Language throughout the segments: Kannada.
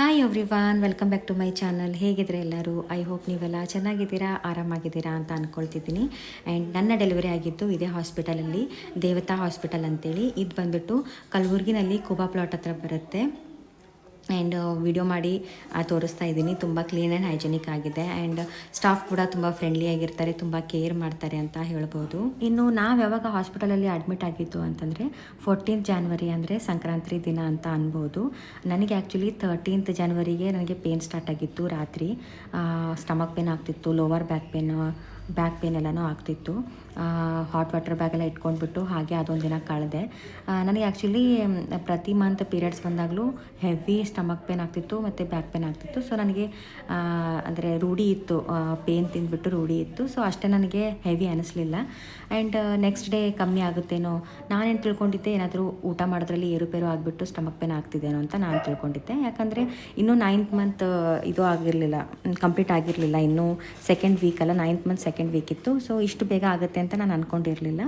Hi everyone welcome back to my channel ಹೇಗಿದ್ರೆ ಎಲ್ಲರೂ? ಐ ಹೋಪ್ ನೀವೆಲ್ಲ ಚೆನ್ನಾಗಿದ್ದೀರಾ, ಆರಾಮಾಗಿದ್ದೀರಾ ಅಂತ ಅಂದ್ಕೊಳ್ತಿದ್ದೀನಿ ಆ್ಯಂಡ್ ನನ್ನ ಡೆಲಿವರಿ ಆಗಿದ್ದು ಇದೇ ಹಾಸ್ಪಿಟಲಲ್ಲಿ ದೇವತಾ ಹಾಸ್ಪಿಟಲ್ ಅಂತೇಳಿ. ಇದು ಬಂದುಬಿಟ್ಟು ಕಲಬುರ್ಗಿನಲ್ಲಿ ಕುಬಾ ಪ್ಲಾಟ್ ಹತ್ರ ಬರುತ್ತೆ. ಆ್ಯಂಡ್ ವಿಡಿಯೋ ಮಾಡಿ ತೋರಿಸ್ತಾ ಇದ್ದೀನಿ. ತುಂಬ ಕ್ಲೀನ್ ಆ್ಯಂಡ್ ಹೈಜಿನಿಕ್ ಆಗಿದೆ. ಆ್ಯಂಡ್ ಸ್ಟಾಫ್ ಕೂಡ ತುಂಬ ಫ್ರೆಂಡ್ಲಿ ಆಗಿರ್ತಾರೆ, ತುಂಬ ಕೇರ್ ಮಾಡ್ತಾರೆ ಅಂತ ಹೇಳ್ಬೋದು. ಇನ್ನು ನಾವು ಯಾವಾಗ ಹಾಸ್ಪಿಟಲಲ್ಲಿ ಅಡ್ಮಿಟ್ ಆಗಿದ್ದು ಅಂತಂದರೆ, ಫೋರ್ಟೀನ್ತ್ ಜಾನ್ವರಿ ಅಂದರೆ ಸಂಕ್ರಾಂತಿ ದಿನ ಅಂತ ಅನ್ಬೋದು. ನನಗೆ ಆ್ಯಕ್ಚುಲಿ ತರ್ಟೀನ್ತ್ ಜಾನ್ವರಿಗೆ ನನಗೆ ಪೇನ್ ಸ್ಟಾರ್ಟ್ ಆಗಿತ್ತು ರಾತ್ರಿ. ಸ್ಟಮಕ್ ಪೇನ್ ಆಗ್ತಿತ್ತು lower back pain back pain ಎಲ್ಲನೂ ಆಗ್ತಿತ್ತು. ಹಾಟ್ ವಾಟರ್ ಬ್ಯಾಗೆಲ್ಲ ಇಟ್ಕೊಂಡ್ಬಿಟ್ಟು ಹಾಗೆ ಅದೊಂದು ದಿನ ಕಳೆದೆ. ನನಗೆ ಆ್ಯಕ್ಚುಲಿ ಪ್ರತಿ ಮಂತ್ ಪೀರಿಯಡ್ಸ್ ಬಂದಾಗಲೂ ಹೆವಿ ಸ್ಟಮಕ್ ಪೇನ್ ಆಗ್ತಿತ್ತು ಮತ್ತು ಬ್ಯಾಕ್ ಪೇನ್ ಆಗ್ತಿತ್ತು. ಸೊ ನನಗೆ ಅಂದರೆ ರೂಢಿ ಇತ್ತು. ಪೇನ್ ತಿಂದ್ಬಿಟ್ಟು ರೂಢಿ ಇತ್ತು. ಸೊ ಅಷ್ಟೇ ನನಗೆ ಹೆವಿ ಅನಿಸ್ಲಿಲ್ಲ. ಆ್ಯಂಡ್ ನೆಕ್ಸ್ಟ್ ಡೇ ಕಮ್ಮಿ ಆಗುತ್ತೇನೋ ನಾನೇನು ತಿಳ್ಕೊಂಡಿದ್ದೆ? ಏನಾದರೂ ಊಟ ಮಾಡೋದ್ರಲ್ಲಿ ಏರುಪೇರು ಆಗಿಬಿಟ್ಟು ಸ್ಟಮಕ್ ಪೇನ್ ಆಗ್ತಿದ್ದೇನೋ ಅಂತ ನಾನು ತಿಳ್ಕೊಂಡಿದ್ದೆ. ಯಾಕಂದರೆ ಇನ್ನೂ ನೈನ್ತ್ ಮಂತ್ ಇದು ಆಗಿರಲಿಲ್ಲ. ಕಂಪ್ಲೀಟ್ ಆಗಿರಲಿಲ್ಲ. ಇನ್ನೂ ಸೆಕೆಂಡ್ ವೀಕಲ್ಲ ನೈನ್ತ್ ಮಂತ್ ಸೆಕೆಂಡ್ ವೀಕ್ ಇತ್ತು. ಸೊ ಇಷ್ಟು ಬೇಗ ಆಗುತ್ತೆ ಅಂತ ನಾನು ಅಂದ್ಕೊಂಡಿರಲಿಲ್ಲ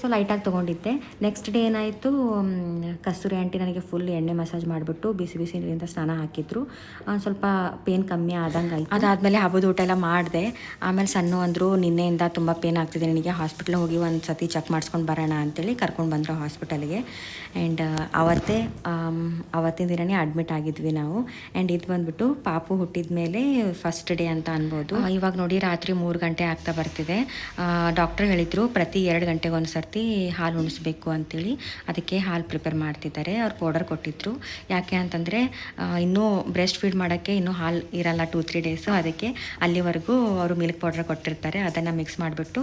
ಸೊ ಲೈಟಾಗಿ ತೊಗೊಂಡಿದ್ದೆ. ನೆಕ್ಸ್ಟ್ ಡೇ ಏನಾಯಿತು ಕಸ್ತೂರಿ ಆಂಟಿ ನನಗೆ ಫುಲ್ ಎಣ್ಣೆ ಮಸಾಜ್ ಮಾಡಿಬಿಟ್ಟು ಬಿಸಿ ಬಿಸಿ ನೀರಿಂದ ಸ್ನಾನ ಹಾಕಿದ್ರು. ಸ್ವಲ್ಪ ಪೇನ್ ಕಮ್ಮಿ ಆದಂಗೆ ಆಯಿತು. ಅದಾದಮೇಲೆ ಹಬ್ಬದ ಊಟ ಎಲ್ಲ ಮಾಡಿದೆ. ಆಮೇಲೆ ಸಣ್ಣ ಅಂದರು ನಿನ್ನೆಯಿಂದ ತುಂಬ ಪೇನ್ ಆಗ್ತಿದೆ ನನಗೆ ಹಾಸ್ಪಿಟ್ಲಿಗೆ ಹೋಗಿ ಒಂದು ಸತಿ ಚೆಕ್ ಮಾಡಿಸ್ಕೊಂಡು ಬರೋಣ ಅಂತೇಳಿ ಕರ್ಕೊಂಡು ಬಂದರು ಹಾಸ್ಪಿಟಲ್ಗೆ ಆ್ಯಂಡ್ ಅವತ್ತೇ ಅವತ್ತಿನ ದಿನನೇ ಅಡ್ಮಿಟ್ ಆಗಿದ್ವಿ ನಾವು. ಆ್ಯಂಡ್ ಇದು ಬಂದ್ಬಿಟ್ಟು ಪಾಪು ಹುಟ್ಟಿದ ಮೇಲೆ ಫಸ್ಟ್ ಡೇ ಅಂತ ಅನ್ಬೋದು. ಇವಾಗ ನೋಡಿ ರಾತ್ರಿ ಮೂರು ಗಂಟೆ ಆಗ್ತಾ ಬರ್ತಿದೆ. ಡಾಕ್ಟರ್ ಹೇಳಿದರು ಪ್ರತಿ ಎರಡು ಗಂಟೆಗೆ ಒಂದು ಸರ್ತಿ ಹಾಲು ಉಣಿಸ್ಬೇಕು ಅಂತೇಳಿ ಅದಕ್ಕೆ ಹಾಲು ಪ್ರಿಪೇರ್ ಮಾಡ್ತಿದ್ದಾರೆ. ಅವ್ರು ಪೌಡರ್ ಕೊಟ್ಟಿದ್ರು. ಯಾಕೆ ಅಂತಂದರೆ ಇನ್ನೂ ಬ್ರೆಸ್ಟ್ ಫೀಡ್ ಮಾಡೋಕ್ಕೆ ಇನ್ನೂ ಹಾಲು ಇರಲ್ಲ ಟೂ ತ್ರೀ ಡೇಸು ಅದಕ್ಕೆ ಅಲ್ಲಿವರೆಗೂ ಅವರು ಮಿಲ್ಕ್ ಪೌಡರ್ ಕೊಟ್ಟಿರ್ತಾರೆ. ಅದನ್ನು ಮಿಕ್ಸ್ ಮಾಡಿಬಿಟ್ಟು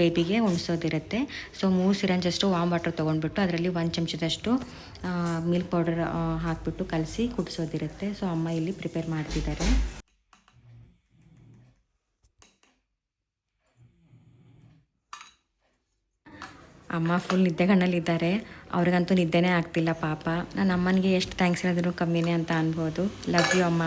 ಬೇಬಿಗೆ ಉಣಿಸೋದಿರುತ್ತೆ. ಸೊ ಮೂರು ಸಿರಂಜಷ್ಟು ವಾಮ್ ವಾಟರ್ ತೊಗೊಂಡ್ಬಿಟ್ಟು ಅದರಲ್ಲಿ ಒಂದು ಚಮಚದಷ್ಟು ಮಿಲ್ಕ್ ಪೌಡರ್ ಹಾಕಿಬಿಟ್ಟು ಕಲಸಿ ಕುಡಿಸೋದಿರುತ್ತೆ. ಸೊ ಅಮ್ಮ ಇಲ್ಲಿ ಪ್ರಿಪೇರ್ ಮಾಡ್ತಿದ್ದಾರೆ. ಅಮ್ಮ ಫುಲ್ ನಿದ್ದೆಗಣ್ಣಲ್ಲಿದ್ದಾರೆ ಅವ್ರಿಗಂತೂ ನಿದ್ದೆನೇ ಆಗ್ತಿಲ್ಲ ಪಾಪ. ನನ್ನ ಅಮ್ಮನಿಗೆ ಎಷ್ಟು ಥ್ಯಾಂಕ್ಸ್ ಹೇಳಿದ್ರು ಕಮ್ಮಿನೇ ಅಂತ ಅನ್ಬೋದು. ಲವ್ ಯು ಅಮ್ಮ.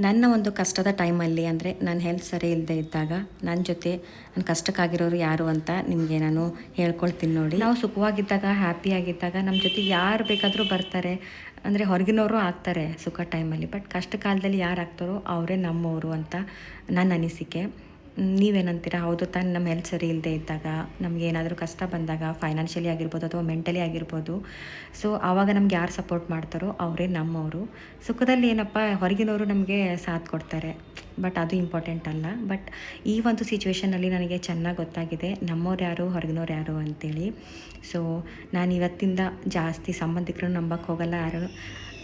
ನನ್ನ ಒಂದು ಕಷ್ಟದ ಟೈಮಲ್ಲಿ ಅಂದರೆ ನನ್ನ ಹೆಲ್ತ್ ಸರಿ ಇಲ್ಲದೆ ಇದ್ದಾಗ ನನ್ನ ಜೊತೆ ನನ್ನ ಕಷ್ಟಕ್ಕಾಗಿರೋರು ಯಾರು ಅಂತ ನಿಮಗೆ ನಾನು ಹೇಳ್ಕೊಳ್ತೀನಿ ನೋಡಿ. ನಾವು ಸುಖವಾಗಿದ್ದಾಗ ಹ್ಯಾಪಿಯಾಗಿದ್ದಾಗ ನಮ್ಮ ಜೊತೆ ಯಾರು ಬೇಕಾದರೂ ಬರ್ತಾರೆ. ಅಂದರೆ ಹೊರಗಿನವರು ಆಗ್ತಾರೆ ಸುಖ ಟೈಮಲ್ಲಿ ಬಟ್ ಕಷ್ಟ ಕಾಲದಲ್ಲಿ ಯಾರು ಆಗ್ತಾರೋ ಅವರೇ ನಮ್ಮವರು ಅಂತ ನನ್ನ ಅನಿಸಿಕೆ. ನೀವೇನಂತೀರಾ? ಹೌದು ತಾನು ನಮ್ಮ ಹೆಲ್ತ್ ಸರಿ ಇಲ್ಲದೆ ಇದ್ದಾಗ, ನಮ್ಗೆ ಏನಾದರೂ ಕಷ್ಟ ಬಂದಾಗ ಫೈನಾನ್ಷಿಯಲಿ ಆಗಿರ್ಬೋದು ಅಥವಾ ಮೆಂಟಲಿ ಆಗಿರ್ಬೋದು ಸೊ ಆವಾಗ ನಮ್ಗೆ ಯಾರು ಸಪೋರ್ಟ್ ಮಾಡ್ತಾರೋ ಅವರೇ ನಮ್ಮವರು. ಸುಖದಲ್ಲಿ ಏನಪ್ಪ, ಹೊರಗಿನವರು ನಮಗೆ ಸಾಥ್ ಕೊಡ್ತಾರೆ. ಬಟ್ ಅದು ಇಂಪಾರ್ಟೆಂಟ್ ಅಲ್ಲ. ಬಟ್ ಈ ಒಂದು ಸಿಚುವೇಷನಲ್ಲಿ ನನಗೆ ಚೆನ್ನಾಗಿ ಗೊತ್ತಾಗಿದೆ, ನಮ್ಮವ್ರು ಯಾರು, ಹೊರಗಿನವ್ರು ಯಾರು ಅಂತೇಳಿ. ಸೊ ನಾನು ಇವತ್ತಿಂದ ಜಾಸ್ತಿ ಸಂಬಂಧಿಕರನ್ನು ನಂಬಕ್ಕೆ ಹೋಗಲ್ಲ ಯಾರು.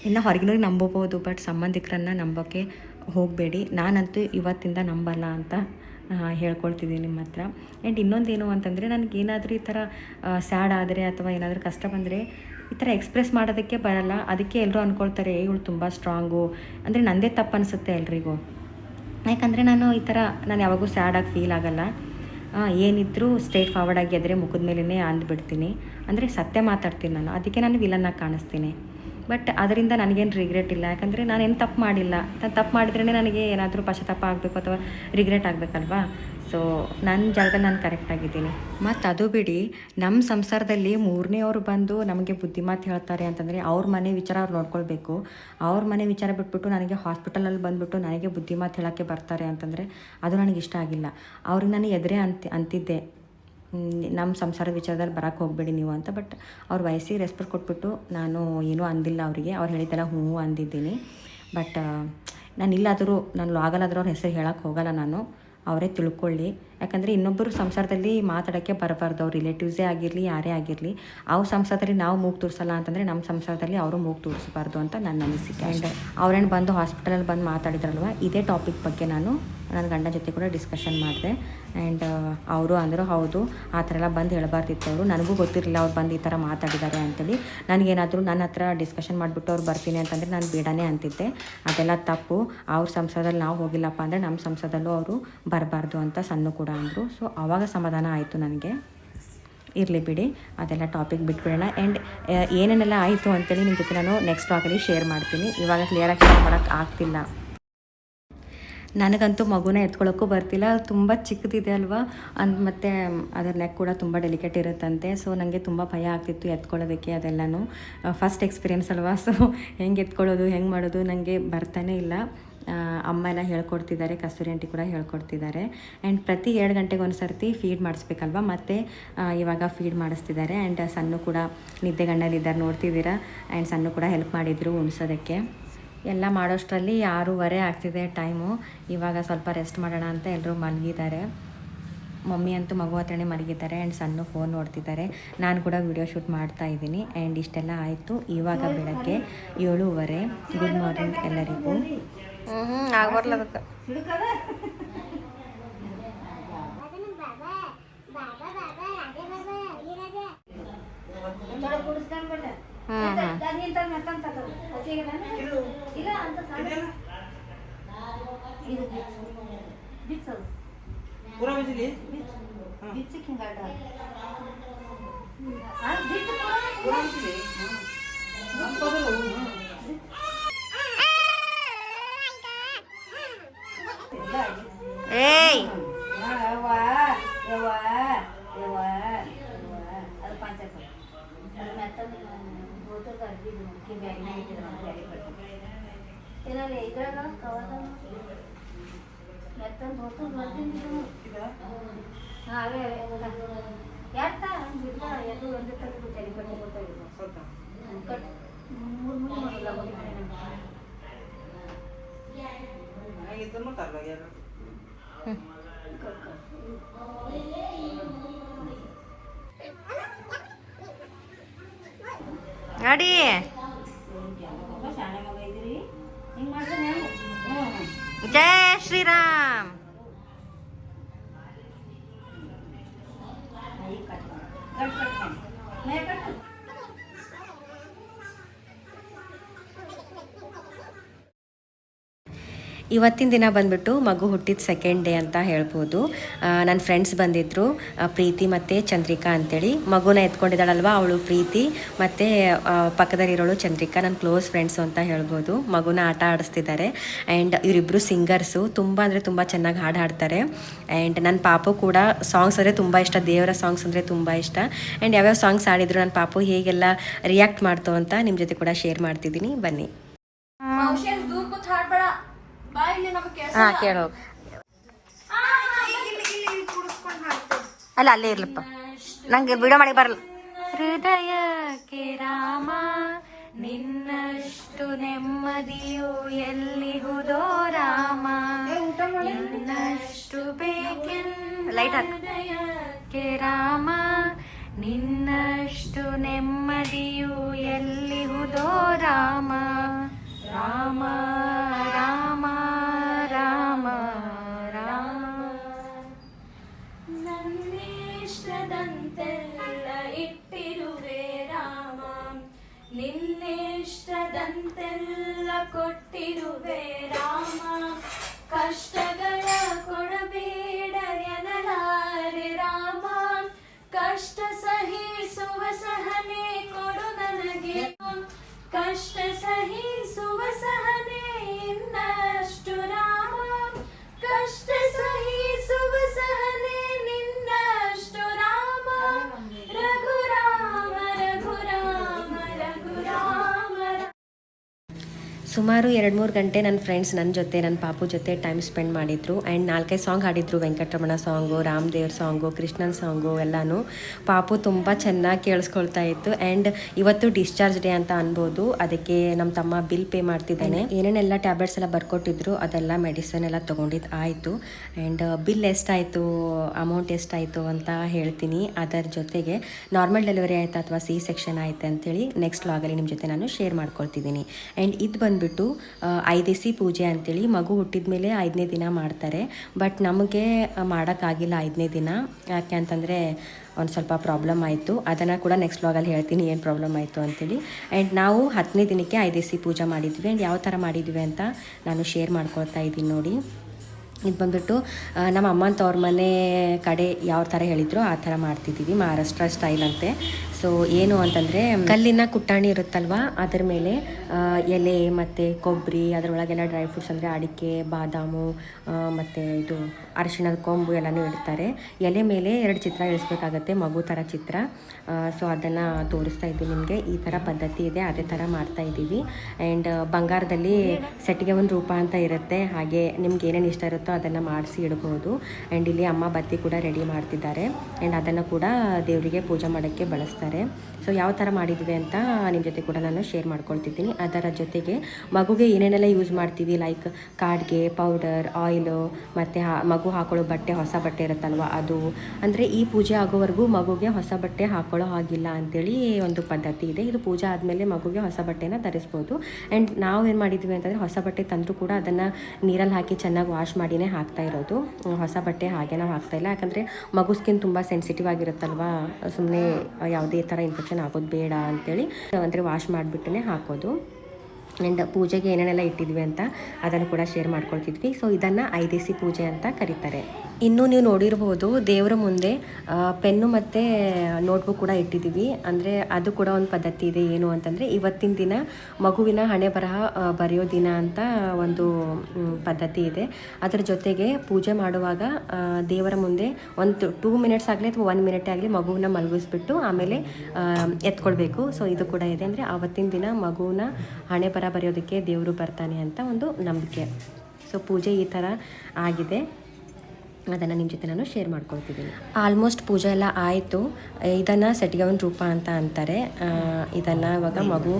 ಇನ್ನು ಹೊರಗಿನವ್ರಿಗೆ ನಂಬಬಹುದು ಬಟ್ ಸಂಬಂಧಿಕರನ್ನ ನಂಬೋಕ್ಕೆ ಹೋಗಬೇಡಿ. ನಾನಂತೂ ಇವತ್ತಿಂದ ನಂಬಲ್ಲ ಅಂತ ಹೇಳ್ಕೊಳ್ತಿದ್ದೀನಿ ನಿಮ್ಮ ಹತ್ರ. ಆ್ಯಂಡ್ ಇನ್ನೊಂದೇನು ಅಂತಂದರೆ ನನಗೇನಾದರೂ ಈ ಥರ ಸ್ಯಾಡ್ ಆದರೆ ಅಥವಾ ಏನಾದರೂ ಕಷ್ಟ ಬಂದರೆ ಈ ಥರ ಎಕ್ಸ್ಪ್ರೆಸ್ ಮಾಡೋದಕ್ಕೆ ಬರಲ್ಲ. ಅದಕ್ಕೆ ಎಲ್ಲರೂ ಅಂದ್ಕೊಳ್ತಾರೆ ಇವಳು ತುಂಬ ಸ್ಟ್ರಾಂಗು ಅಂದರೆ ನನ್ನದೇ ತಪ್ಪು ಅನಿಸುತ್ತೆ ಎಲ್ರಿಗೂ. ಯಾಕಂದರೆ ನಾನು ಈ ಥರ, ನಾನು ಯಾವಾಗೂ ಸ್ಯಾಡಾಗಿ ಫೀಲ್ ಆಗಲ್ಲ. ಏನಿದ್ರೂ ಸ್ಟ್ರೇಟ್ ಫಾರ್ವರ್ಡಾಗಿ ಎದ್ರೆ ಮುಖದ ಮೇಲೇ ಅಂದ್ಬಿಡ್ತೀನಿ. ಅಂದರೆ ಸತ್ಯ ಮಾತಾಡ್ತೀನಿ ನಾನು. ಅದಕ್ಕೆ ನಾನು ವಿಲನ್ನಾಗಿ ಕಾಣಿಸ್ತೀನಿ. ಬಟ್ ಅದರಿಂದ ನನಗೇನು ರಿಗ್ರೆಟ್ ಇಲ್ಲ. ಯಾಕಂದರೆ ನಾನೇನು ತಪ್ಪು ಮಾಡಿಲ್ಲ. ನಾನು ತಪ್ಪು ಮಾಡಿದ್ರೇ ನನಗೆ ಏನಾದರೂ ಪಶ್ಚಾತ್ತಾಪ ಆಗಬೇಕು ಅಥವಾ ರಿಗ್ರೆಟ್ ಆಗಬೇಕಲ್ವಾ? ಸೊ ನನ್ನ ಜಾಗದಲ್ಲಿ ನಾನು ಕರೆಕ್ಟ್ ಆಗಿದ್ದೀನಿ. ಮತ್ತು ಅದು ಬಿಡಿ ನಮ್ಮ ಸಂಸಾರದಲ್ಲಿ ಮೂರನೇ ಅವರು ಬಂದು ನಮಗೆ ಬುದ್ಧಿಮಾತು ಹೇಳ್ತಾರೆ ಅಂತಂದರೆ ಅವ್ರ ಮನೆ ವಿಚಾರ ಅವ್ರು ನೋಡ್ಕೊಳ್ಬೇಕು. ಅವ್ರ ಮನೆ ವಿಚಾರ ಬಿಟ್ಬಿಟ್ಟು ನನಗೆ ಹಾಸ್ಪಿಟಲಲ್ಲಿ ಬಂದುಬಿಟ್ಟು ನನಗೆ ಬುದ್ಧಿಮಾತು ಹೇಳೋಕ್ಕೆ ಬರ್ತಾರೆ ಅಂತಂದರೆ ಅದು ನನಗೆ ಇಷ್ಟ ಆಗಿಲ್ಲ. ಅವ್ರಿಗೆ ನಾನು ಎದುರೇ ಅಂತ, ಅಂತಿದ್ದೆ. ನಮ್ಮ ಸಂಸಾರ ವಿಚಾರದಲ್ಲಿ ಬರೋಕ್ಕೆ ಹೋಗಬೇಡಿ ನೀವು ಅಂತ. ಬಟ್ ಅವ್ರ ವಯಸ್ಸಿಗೆ ರೆಸ್ಪೆಕ್ಟ್ ಕೊಟ್ಬಿಟ್ಟು ನಾನು ಏನೂ ಅಂದಿಲ್ಲ ಅವರಿಗೆ. ಅವ್ರು ಹೇಳಿದ್ದೆಲ್ಲ ಹ್ಞೂ ಅಂದಿದ್ದೀನಿ. ಬಟ್ ನಾನು ಇಲ್ಲಾದರೂ, ನಾನು ಲಾಗಲ್ಲಾದರೂ ಅವ್ರ ಹೆಸರು ಹೇಳೋಕ್ಕೆ ಹೋಗಲ್ಲ ನಾನು. ಅವರೇ ತಿಳ್ಕೊಳ್ಳಿ. ಯಾಕಂದರೆ ಇನ್ನೊಬ್ಬರು ಸಂಸಾರದಲ್ಲಿ ಮಾತಾಡೋಕ್ಕೆ ಬರಬಾರ್ದು. ಅವ್ರ ರಿಲೇಟಿವ್ಸೇ ಆಗಿರಲಿ ಯಾರೇ ಆಗಿರಲಿ ಅವ್ರ ಸಂಸಾರದಲ್ಲಿ ನಾವು ಮೂಗು ತೋರಿಸಲ್ಲ ಅಂತಂದರೆ ನಮ್ಮ ಸಂಸಾರದಲ್ಲಿ ಅವರು ಮೂಗು ತೋರಿಸಬಾರ್ದು ಅಂತ ನನ್ನ ಅನಿಸಿಕೆ ಆ್ಯಂಡ್ ಅವ್ರೇನು ಬಂದು ಹಾಸ್ಪಿಟಲಲ್ಲಿ ಬಂದು ಮಾತಾಡಿದ್ರಲ್ವ ಇದೇ ಟಾಪಿಕ್ ಬಗ್ಗೆ ನಾನು ನನ್ನ ಗಂಡ ಜೊತೆ ಕೂಡ ಡಿಸ್ಕಷನ್ ಮಾಡಿದೆ. ಆ್ಯಂಡ್ ಅವರು ಅಂದರು ಹೌದು ಆ ಥರ ಎಲ್ಲ ಬಂದು ಹೇಳಬಾರ್ದಿತ್ತು ಅವರು ನನಗೂ ಗೊತ್ತಿರಲಿಲ್ಲ ಅವ್ರು ಬಂದು ಈ ಥರ ಮಾತಾಡಿದ್ದಾರೆ ಅಂತೇಳಿ. ನನಗೇನಾದರೂ ನನ್ನ ಹತ್ರ ಡಿಸ್ಕಷನ್ ಮಾಡಿಬಿಟ್ಟು ಅವ್ರು ಬರ್ತೀನಿ ಅಂತಂದರೆ ನಾನು ಬೇಡನೇ ಅಂತಿದ್ದೆ. ಅದೆಲ್ಲ ತಪ್ಪು. ಅವ್ರ ಸಂಸಾರದಲ್ಲಿ ನಾವು ಹೋಗಿಲ್ಲಪ್ಪ ಅಂದರೆ ನಮ್ಮ ಸಂಸಾರದಲ್ಲೂ ಅವರು ಬರಬಾರ್ದು ಅಂತ ಸಣ್ಣ ಕೂಡ ಅಂದರು. ಸೊ ಆವಾಗ ಸಮಾಧಾನ ಆಯಿತು ನನಗೆ. ಇರಲಿ ಬಿಡಿ, ಅದೆಲ್ಲ ಟಾಪಿಕ್ ಬಿಟ್ಬಿಡೋಣ. ಆ್ಯಂಡ್ ಏನೇನೆಲ್ಲ ಆಯಿತು ಅಂತೇಳಿ ನಿಮ್ಮ ಜೊತೆ ನಾನು ನೆಕ್ಸ್ಟ್ ವಾಕಲ್ಲಿ ಶೇರ್ ಮಾಡ್ತೀನಿ. ಇವಾಗ ಕ್ಲಿಯರಾಗಿ ಶೇರ್ ಮಾಡೋಕ್ಕೆ ಆಗ್ತಿಲ್ಲ. ನನಗಂತೂ ಮಗುನ ಎತ್ಕೊಳ್ಳೋಕ್ಕೂ ಬರ್ತಿಲ್ಲ. ತುಂಬ ಚಿಕ್ಕದಿದೆ ಅಲ್ವಾ? ಅಂದ್ ಮತ್ತು, ಅದರ ನೆಕ್ ಕೂಡ ತುಂಬ ಡೆಲಿಕೇಟ್ ಇರುತ್ತಂತೆ. ಸೊ ನನಗೆ ತುಂಬ ಭಯ ಆಗ್ತಿತ್ತು ಎತ್ಕೊಳ್ಳೋದಕ್ಕೆ ಅದೆಲ್ಲನೂ. ಫಸ್ಟ್ ಎಕ್ಸ್ಪೀರಿಯೆನ್ಸ್ ಅಲ್ವಾ? ಸೊ ಹೆಂಗೆ ಎತ್ಕೊಳ್ಳೋದು, ಹೆಂಗೆ ಮಾಡೋದು ನನಗೆ ಬರ್ತಾನೆ ಇಲ್ಲ. ಅಮ್ಮ ಎಲ್ಲ ಹೇಳ್ಕೊಡ್ತಿದ್ದಾರೆ, ಕಸ್ತೂರಿ ಆಂಟಿ ಕೂಡ ಹೇಳ್ಕೊಡ್ತಿದ್ದಾರೆ. ಆ್ಯಂಡ್ ಪ್ರತಿ ಎರಡು ಗಂಟೆಗೆ ಒಂದು ಸರ್ತಿ ಫೀಡ್ ಮಾಡಿಸ್ಬೇಕಲ್ವ? ಮತ್ತು ಇವಾಗ ಫೀಡ್ ಮಾಡಿಸ್ತಿದ್ದಾರೆ. ಆ್ಯಂಡ್ ಸಣ್ಣ ಕೂಡ ನಿದ್ದೆಗಣ್ಣಲ್ಲಿದ್ದಾರೆ ನೋಡ್ತಿದ್ದೀರಾ? ಆ್ಯಂಡ್ ಸಣ್ಣ ಕೂಡ ಹೆಲ್ಪ್ ಮಾಡಿದರು ಉಣ್ಸೋದಕ್ಕೆ. ಎಲ್ಲ ಮಾಡೋಷ್ಟರಲ್ಲಿ ಆರೂವರೆ ಆಗ್ತಿದೆ ಟೈಮು ಇವಾಗ ಸ್ವಲ್ಪ ರೆಸ್ಟ್ ಮಾಡೋಣ ಅಂತ ಎಲ್ಲರೂ ಮಲಗಿದ್ದಾರೆ. ಮಮ್ಮಿ ಅಂತೂ ಮಗು ಹತ್ರನೇ ಮಲಗಿದ್ದಾರೆ ಆ್ಯಂಡ್ ಸಣ್ಣ ಫೋನ್ ನೋಡ್ತಿದ್ದಾರೆ. ನಾನು ಕೂಡ ವಿಡಿಯೋ ಶೂಟ್ ಮಾಡ್ತಾ ಇದ್ದೀನಿ ಆ್ಯಂಡ್ ಇಷ್ಟೆಲ್ಲ ಆಯಿತು. ಇವಾಗ ಬೆಳಗ್ಗೆ ಏಳುವರೆ. ಗುಡ್ ಮಾರ್ನಿಂಗ್ ಎಲ್ಲರಿಗೂ. ಹ್ಮ್? ಇಲ್ಲ. ಅಂತ ಸಣ್ಣ ಇದು ಬಿಚ್ಚು. ಬಿಚ್ಚದು. ಬಿಚ್ಚು. ಬಿಚ್ಚಕ್ಕೆ ಹಿಂಗ್ ಅಡ್ಡ ಹಾಕು. ಆ, ಬಿಚ್ಚು ಪೂರ. ಇಲ್ಲ, ಮಾಡಿದ್ರೆ ಹೆಂಗೆ ಹ್ಞೂ ಜೈ ಶ್ರೀರಾಮ್ ಕಟ್ ಮಾಡು. ಕಟ್ ಕಟ್ ಮಾಡು. ಮೇ ಕಟ್ಟು ಇವತ್ತಿನ ದಿನ ಬಂದ್ಬಿಟ್ಟು ಮಗು ಹುಟ್ಟಿದ ಸೆಕೆಂಡ್ ಡೇ ಅಂತ ಹೇಳ್ಬೋದು. ನನ್ನ ಫ್ರೆಂಡ್ಸ್ ಬಂದಿದ್ದರು ಪ್ರೀತಿ ಮತ್ತು ಚಂದ್ರಿಕಾ ಅಂತೇಳಿ. ಮಗುನ ಎತ್ಕೊಂಡಿದ್ದಾಳಲ್ವ, ಅವಳು ಪ್ರೀತಿ ಮತ್ತು ಪಕ್ಕದಲ್ಲಿರೋಳು ಚಂದ್ರಿಕಾ ನನ್ನ ಕ್ಲೋಸ್ ಫ್ರೆಂಡ್ಸು ಅಂತ ಹೇಳ್ಬೋದು. ಮಗುನ ಆಟ ಆಡಿಸ್ತಿದ್ದಾರೆ. ಆ್ಯಂಡ್ ಇವರಿಬ್ಬರು ಸಿಂಗರ್ಸು ತುಂಬ ಅಂದರೆ ತುಂಬ ಚೆನ್ನಾಗಿ ಹಾಡು ಹಾಡ್ತಾರೆ. ಆ್ಯಂಡ್ ನನ್ನ ಪಾಪು ಕೂಡ ಸಾಂಗ್ಸ್ ಅಂದರೆ ತುಂಬ ಇಷ್ಟ, ದೇವರ ಸಾಂಗ್ಸ್ ಅಂದರೆ ತುಂಬ ಇಷ್ಟ. ಆ್ಯಂಡ್ ಯಾವ್ಯಾವ ಸಾಂಗ್ಸ್ ಆಡಿದ್ರು ನನ್ನ ಪಾಪು ಹೇಗೆಲ್ಲ ರಿಯಾಕ್ಟ್ ಮಾಡ್ತು ಅಂತ ನಿಮ್ಮ ಜೊತೆ ಕೂಡ ಶೇರ್ ಮಾಡ್ತಿದ್ದೀನಿ. ಬನ್ನಿ. ಹಾಂ ಕೇಳು ಅಲ್ಲ ಅಲ್ಲೇ ಇರ್ಲಪ್ಪ ನಂಗೆ ವಿಡಿಯೋ ಮಾಡಿ ಬರಲ್ಲ ಹೃದಯಕ್ಕೆ ರಾಮ ನಿನ್ನಷ್ಟು ನೆಮ್ಮದಿಯು ಎಲ್ಲಿಹುದೋ ರಾಮ ನಿನ್ನಷ್ಟು ಬೇಕೆಂದ ಲೈಟ್ ಹಾಕು ಹೃದಯಕ್ಕೆ ರಾಮ ನಿನ್ನಷ್ಟು ನೆಮ್ಮದಿಯು ಎಲ್ಲಿಹುದೋ ರಾಮ ರಾಮ ರಾಮ ರಾಮ ರಾಮ. ನನ್ನೇಷ್ಟದಂತೆಲ್ಲ ಇಟ್ಟಿರುವೆ ರಾಮ. ನಿನ್ನೇಷ್ಟದಂತೆಲ್ಲ ಕೊಟ್ಟಿರುವೆ ರಾಮ. ಕಷ್ಟಗಳ कष्ट सहि सुवसहने ಸುಮಾರು ಎರಡು ಮೂರು ಗಂಟೆ ನನ್ನ ಫ್ರೆಂಡ್ಸ್ ನನ್ನ ಜೊತೆ ನನ್ನ ಪಾಪು ಜೊತೆ ಟೈಮ್ ಸ್ಪೆಂಡ್ ಮಾಡಿದ್ರು. ಆ್ಯಂಡ್ ನಾಲ್ಕೈದು ಸಾಂಗ್ ಹಾಡಿದ್ರು ವೆಂಕಟರಮಣ ಸಾಂಗು ರಾಮದೇವ್ರ ಸಾಂಗು ಕೃಷ್ಣನ್ ಸಾಂಗು ಎಲ್ಲನೂ. ಪಾಪು ತುಂಬ ಚೆನ್ನಾಗಿ ಕೇಳಿಸ್ಕೊಳ್ತಾ ಇತ್ತು. ಆ್ಯಂಡ್ ಇವತ್ತು ಡಿಸ್ಚಾರ್ಜ್ ಡೇ ಅಂತ ಅನ್ಬೋದು. ಅದಕ್ಕೆ ನಮ್ಮ ತಮ್ಮ ಬಿಲ್ ಪೇ ಮಾಡ್ತಿದ್ದಾನೆ. ಏನೇನೆಲ್ಲ ಟ್ಯಾಬ್ಲೆಟ್ಸ್ ಎಲ್ಲ ಬರ್ಕೊಟ್ಟಿದ್ರು ಅದೆಲ್ಲ ಮೆಡಿಸನ್ ಎಲ್ಲ ತೊಗೊಂಡಿದ್ದು ಆಯಿತು. ಆ್ಯಂಡ್ ಬಿಲ್ ಎಷ್ಟಾಯಿತು ಅಮೌಂಟ್ ಎಷ್ಟಾಯಿತು ಅಂತ ಹೇಳ್ತೀನಿ. ಅದರ ಜೊತೆಗೆ ನಾರ್ಮಲ್ ಡೆಲಿವರಿ ಆಯಿತಾ ಅಥವಾ ಸಿ ಸೆಕ್ಷನ್ ಆಯ್ತಾ ಅಂತೇಳಿ ನೆಕ್ಸ್ಟ್ ಲಾಗಲ್ಲಿ ನಿಮ್ಮ ಜೊತೆ ನಾನು ಶೇರ್ ಮಾಡ್ಕೊಳ್ತಿದ್ದೀನಿ. ಆ್ಯಂಡ್ ಇದು ಬಂದುಬಿಟ್ಟು ಐದೇಸಿ ಪೂಜೆ ಅಂತೇಳಿ ಮಗು ಹುಟ್ಟಿದ ಮೇಲೆ ಐದನೇ ದಿನ ಮಾಡ್ತಾರೆ. ಬಟ್ ನಮಗೆ ಮಾಡೋಕ್ಕಾಗಿಲ್ಲ ಐದನೇ ದಿನ. ಯಾಕೆ ಅಂತಂದರೆ ಒಂದು ಸ್ವಲ್ಪ ಪ್ರಾಬ್ಲಮ್ ಆಯಿತು. ಅದನ್ನು ಕೂಡ ನೆಕ್ಸ್ಟ್ ವ್ಲಾಗಲ್ಲಿ ಹೇಳ್ತೀನಿ ಏನು ಪ್ರಾಬ್ಲಮ್ ಆಯಿತು ಅಂತೇಳಿ. ಆ್ಯಂಡ್ ನಾವು ಹತ್ತನೇ ದಿನಕ್ಕೆ ಐದೇಸಿ ಪೂಜೆ ಮಾಡಿದ್ವಿ. ಆ್ಯಂಡ್ ಯಾವ ಥರ ಮಾಡಿದ್ವಿ ಅಂತ ನಾನು ಶೇರ್ ಮಾಡ್ಕೊಳ್ತಾ ಇದ್ದೀನಿ ನೋಡಿ. ಇದು ಬಂದ್ಬಿಟ್ಟು ನಮ್ಮ ಅಮ್ಮನ ತವ್ರ ಮನೆ ಕಡೆ ಯಾವ ಥರ ಹೇಳಿದ್ರು ಆ ಥರ ಮಾಡ್ತಿದ್ದೀವಿ. ಮಹಾರಾಷ್ಟ್ರ ಸ್ಟೈಲ್ ಅಂತೆ. ಸೊ ಏನು ಅಂತಂದರೆ ಕಲ್ಲಿನ ಕುಟ್ಟಾಣಿ ಇರುತ್ತಲ್ವಾ? ಅದರ ಮೇಲೆ ಎಲೆ ಮತ್ತು ಕೊಬ್ಬರಿ, ಅದರೊಳಗೆಲ್ಲ ಡ್ರೈ ಫ್ರೂಟ್ಸ್ ಅಂದರೆ ಅಡಿಕೆ, ಬಾದಾಮು ಮತ್ತು ಇದು ಅರಿಶಿಣದ ಕೊಂಬು ಎಲ್ಲನೂ ಇಡ್ತಾರೆ. ಎಲೆ ಮೇಲೆ ಎರಡು ಚಿತ್ರ ಇಳಿಸ್ಬೇಕಾಗತ್ತೆ, ಮಗು ಥರ ಚಿತ್ರ. ಸೊ ಅದನ್ನು ತೋರಿಸ್ತಾ ಇದ್ದೀನಿ ನಿಮಗೆ. ಈ ಥರ ಪದ್ಧತಿ ಇದೆ, ಅದೇ ಥರ ಮಾಡ್ತಾ ಇದ್ದೀವಿ. ಆ್ಯಂಡ್ ಬಂಗಾರದಲ್ಲಿ ಸೆಟ್ಟಿಗೆ ಒಂದು ರೂಪ ಅಂತ ಇರುತ್ತೆ. ಹಾಗೆ ನಿಮ್ಗೆ ಏನೇನು ಇಷ್ಟ ಇರುತ್ತೋ ಅದನ್ನು ಮಾಡಿಸಿ ಇಡ್ಬೋದು. ಆ್ಯಂಡ್ ಇಲ್ಲಿ ಅಮ್ಮ ಬತ್ತಿ ಕೂಡ ರೆಡಿ ಮಾಡ್ತಿದ್ದಾರೆ. ಆ್ಯಂಡ್ ಅದನ್ನು ಕೂಡ ದೇವರಿಗೆ ಪೂಜೆ ಮಾಡೋಕ್ಕೆ ಬಳಸ್ತಾರೆ ಸೊ ಯಾವ ಥರ ಮಾಡಿದ್ವಿ ಅಂತ ನಿಮ್ಮ ಜೊತೆ ಕೂಡ ನಾನು ಶೇರ್ ಮಾಡ್ಕೊಳ್ತಿದ್ದೀನಿ. ಅದರ ಜೊತೆಗೆ ಮಗುಗೆ ಏನೇನೆಲ್ಲ ಯೂಸ್ ಮಾಡ್ತೀವಿ? ಲೈಕ್ ಕಾಡ್ಗೆ ಪೌಡರ್ ಆಯಿಲು ಮತ್ತು ಮಗು ಹಾಕೊಳ್ಳೋ ಬಟ್ಟೆ, ಹೊಸ ಬಟ್ಟೆ ಇರುತ್ತಲ್ವ ಅದು. ಅಂದರೆ ಈ ಪೂಜೆ ಆಗೋವರೆಗೂ ಮಗುಗೆ ಹೊಸ ಬಟ್ಟೆ ಹಾಕೊಳ್ಳೋ ಹಾಗಿಲ್ಲ ಅಂತೇಳಿ ಒಂದು ಪದ್ಧತಿ ಇದೆ. ಇದು ಪೂಜೆ ಆದಮೇಲೆ ಮಗುಗೆ ಹೊಸ ಬಟ್ಟೆನ ಧರಿಸ್ಬೋದು. ಆ್ಯಂಡ್ ನಾವು ಏನು ಮಾಡಿದ್ವಿ ಅಂತಂದರೆ ಹೊಸ ಬಟ್ಟೆ ತಂದರೂ ಕೂಡ ಅದನ್ನು ನೀರಲ್ಲಿ ಹಾಕಿ ಚೆನ್ನಾಗಿ ವಾಶ್ ಮಾಡಿನೇ ಹಾಕ್ತಾ ಇರೋದು. ಹೊಸ ಬಟ್ಟೆ ಹಾಗೆ ನಾವು ಹಾಕ್ತಾ ಇಲ್ಲ. ಯಾಕಂದರೆ ಮಗು ಸ್ಕಿನ್ ತುಂಬ ಸೆನ್ಸಿಟಿವ್ ಆಗಿರುತ್ತಲ್ವ? ಸುಮ್ಮನೆ ಯಾವುದೇ ಥರ ಇನ್ಫೆಕ್ಷನ್ ಆಗೋದು ಬೇಡ ಅಂತೇಳಿ ಅಂದರೆ ವಾಶ್ ಮಾಡಿಬಿಟ್ಟೇ ಹಾಕೋದು. ಆ್ಯಂಡ್ ಪೂಜೆಗೆ ಏನೇನೆಲ್ಲ ಇಟ್ಟಿದ್ವಿ ಅಂತ ಅದನ್ನು ಕೂಡ ಶೇರ್ ಮಾಡ್ಕೊಳ್ತಿದ್ವಿ. ಸೊ ಇದನ್ನು ಐದೇಸಿ ಪೂಜೆ ಅಂತ ಕರೀತಾರೆ. ಇನ್ನು ನೀವು ನೋಡಿರ್ಬೋದು ದೇವರ ಮುಂದೆ ಪೆನ್ನು ಮತ್ತು ನೋಟ್ಬುಕ್ ಕೂಡ ಇಟ್ಟಿದ್ದೀವಿ. ಅಂದರೆ ಅದು ಕೂಡ ಒಂದು ಪದ್ಧತಿ ಇದೆ ಏನು ಅಂತಂದರೆ ಇವತ್ತಿನ ದಿನ ಮಗುವಿನ ಹಣೆ ಬರಹ ಬರೆಯೋ ದಿನ ಅಂತ ಒಂದು ಪದ್ಧತಿ ಇದೆ. ಅದರ ಜೊತೆಗೆ ಪೂಜೆ ಮಾಡುವಾಗ ದೇವರ ಮುಂದೆ ಒಂದು ಟೂ ಮಿನಿಟ್ಸ್ ಆಗಲಿ ಅಥವಾ ಒನ್ ಮಿನಿಟ್ ಆಗಲಿ ಮಗುವನ್ನ ಮಲಗಿಸ್ಬಿಟ್ಟು ಆಮೇಲೆ ಎತ್ಕೊಳ್ಬೇಕು. ಸೊ ಇದು ಕೂಡ ಇದೆ. ಅಂದರೆ ಆವತ್ತಿನ ದಿನ ಮಗುವನ್ನ ಹಣೆ ಬರ ಬರೆಯೋದಕ್ಕೆ ದೇವರು ಬರ್ತಾನೆ ಅಂತ ಒಂದು ನಂಬಿಕೆ. ಸೊ ಪೂಜೆ ಈ ಥರ ಆಗಿದೆ. ಅದನ್ನು ನಿಮ್ಮ ಜೊತೆ ನಾನು ಶೇರ್ ಮಾಡ್ಕೊಳ್ತಿದ್ದೀನಿ. ಆಲ್ಮೋಸ್ಟ್ ಪೂಜೆ ಎಲ್ಲ ಆಯಿತು. ಇದನ್ನು ಸೆಟ್ಗವನ್ ರೂಪ ಅಂತ ಅಂತಾರೆ. ಇದನ್ನು ಇವಾಗ ಮಗು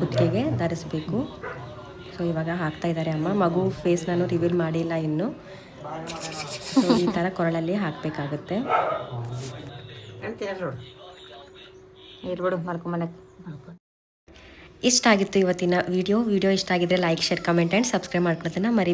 ಕುತ್ತಿಗೆಗೆ ಧರಿಸ್ಬೇಕು. ಸೊ ಇವಾಗ ಹಾಕ್ತಾ ಇದ್ದಾರೆ ಅಮ್ಮ. ಮಗು ಫೇಸ್ ನಾನು ರಿವೀಲ್ ಮಾಡಿಲ್ಲ ಇನ್ನು. ಸೊ ಈ ಥರ ಕೊರಳಲ್ಲಿ ಹಾಕಬೇಕಾಗುತ್ತೆ. ಇಷ್ಟ ಆಗಿತ್ತು ಇವತ್ತಿನ ವಿಡಿಯೋ ವಿಡಿಯೋ ಇಷ್ಟ ಆಗಿದ್ರೆ like share comment and subscribe ಮಾಡ್ಕೊಳ್ತೀನಿ ಮರಿ